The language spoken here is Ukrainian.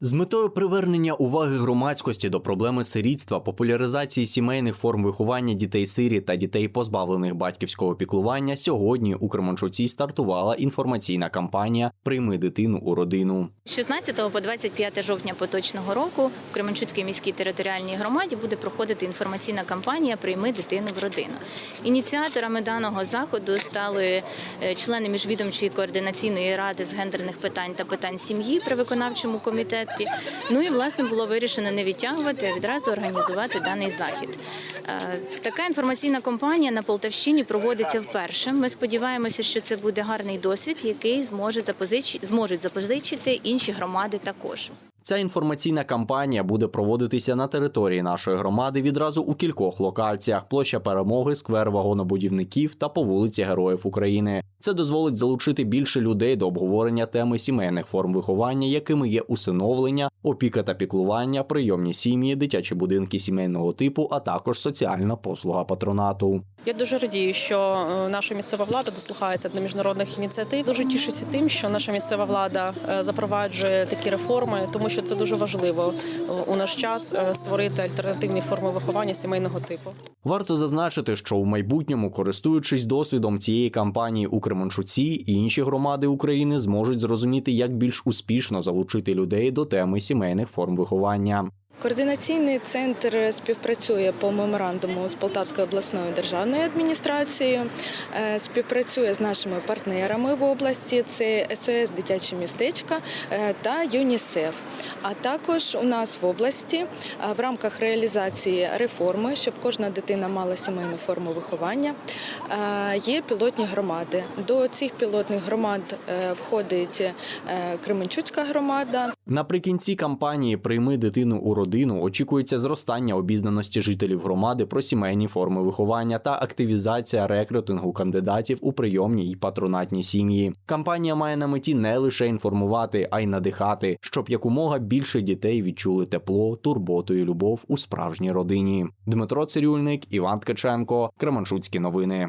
З метою привернення уваги громадськості до проблеми сирітства, популяризації сімейних форм виховання дітей сирі та дітей, позбавлених батьківського піклування, сьогодні у Кременчуці стартувала інформаційна кампанія Прийми дитину у родину. З 16 по 25 жовтня поточного року в Кременчуцькій міській територіальній громаді буде проходити інформаційна кампанія Прийми дитину в родину. Ініціаторами даного заходу стали е, члени міжвідомчої координаційної ради з гендерних питань та питань сім'ї при виконавчому комітеті. Ну і власне було вирішено не відтягувати, а відразу організувати даний захід. Е, Така інформаційна кампанія на Полтавщині проводиться вперше. Ми сподіваємося, що це буде гарний досвід, який зможе запозичити, зможуть запозичити інші громади також. Ця інформаційна кампанія буде проводитися на території нашої громади відразу у кількох локаціях: площа перемоги, сквер вагонобудівників та по вулиці Героїв України. Це дозволить залучити більше людей до обговорення теми сімейних форм виховання, якими є усиновлення, опіка та піклування, прийомні сім'ї, дитячі будинки сімейного типу, а також соціальна послуга патронату. Я дуже радію, що е, наша місцева влада дослухається до міжнародних ініціатив. Дуже тішуся тим, що наша місцева влада е, запроваджує такі реформи, тому що це дуже важливо у наш час е, створити альтернативні форми виховання сімейного типу. Варто зазначити, що в майбутньому, користуючись досвідом цієї кампанії у Кременчуці, інші громади України зможуть зрозуміти, як більш успішно залучити людей до теми сімейних форм виховання. Координаційний центр співпрацює по меморандуму з Полтавською обласною державною адміністрацією, е, співпрацює з нашими партнерами в області. Це СОС Дитяче містечка е, та ЮНІСЕФ. А також у нас в області е, в рамках реалізації реформи, щоб кожна дитина мала сімейну форму виховання, є пілотні громади. До цих пілотних громад входить Кременчуцька громада, Наприкінці кампанії Прийми дитину у родину очікується зростання обізнаності жителів громади про сімейні форми виховання та активізація рекрутингу кандидатів у прийомні й патронатні сім'ї. Кампанія має на меті не лише інформувати, а й надихати, щоб якомога більше дітей відчули тепло, турботу і любов у справжній родині. Дмитро Цирюльник, Іван Ткаченко, Кременчуцькі новини.